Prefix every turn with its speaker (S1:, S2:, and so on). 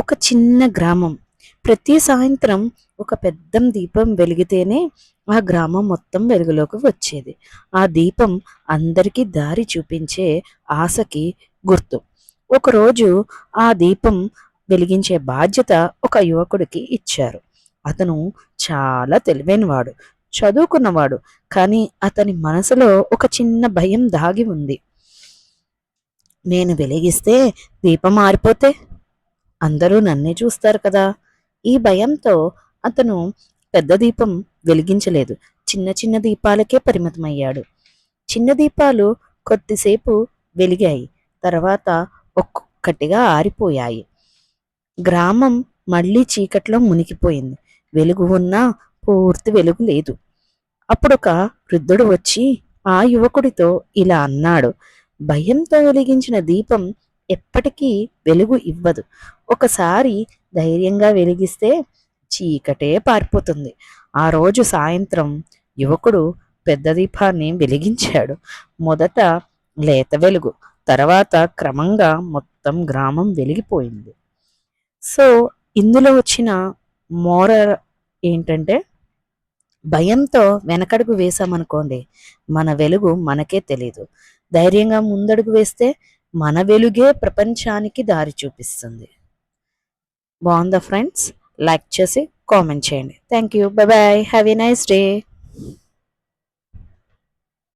S1: ఒక చిన్న గ్రామం. ప్రతి సాయంత్రం ఒక పెద్ద దీపం వెలిగితేనే ఆ గ్రామం మొత్తం వెలుగులోకి వచ్చేది. ఆ దీపం అందరికీ దారి చూపించే ఆశకి గుర్తు. ఒకరోజు ఆ దీపం వెలిగించే బాధ్యత ఒక యువకుడికి ఇచ్చారు. అతను చాలా తెలివైనవాడు చదువుకున్నవాడు కానీ అతని మనసులో ఒక చిన్న భయం దాగి ఉంది. నేను వెలిగిస్తే దీపం మారిపోతే? అందరూ నన్నే చూస్తారు కదా. ఈ భయంతో అతను పెద్ద దీపం వెలిగించలేదు. చిన్న చిన్న దీపాలకే పరిమితమయ్యాడు. చిన్న దీపాలు కొద్దిసేపు వెలిగాయి. తర్వాత ఒక్కొక్కటిగా ఆరిపోయాయి. గ్రామం మళ్ళీ చీకట్లో మునిగిపోయింది. వెలుగు ఉన్నా పూర్తి వెలుగు లేదు. అప్పుడొక వృద్ధుడు వచ్చి ఆ యువకుడితో ఇలా అన్నాడు. భయంతో వెలిగించిన దీపం ఎప్పటికీ వెలుగు ఇవ్వదు. ఒకసారి ధైర్యంగా వెలిగిస్తే చీకటే పారిపోతుంది. ఆ రోజు సాయంత్రం యువకుడు పెద్ద దీపాన్ని వెలిగించాడు. మొదట లేత వెలుగు తర్వాత క్రమంగా మొత్తం గ్రామం వెలిగిపోయింది. సో ఇందులో వచ్చిన మోర ఏంటంటే భయంతో వెనకడుగు వేసామనుకోండి మన వెలుగు మనకే తెలియదు ధైర్యంగా ముందడుగు వేస్తే మన వెలుగే ప్రపంచానికి దారి చూపిస్తుంది. బాగుందా ఫ్రెండ్స్? లైక్ చేసి కామెంట్ చేయండి. Thank you bye. Have a nice day.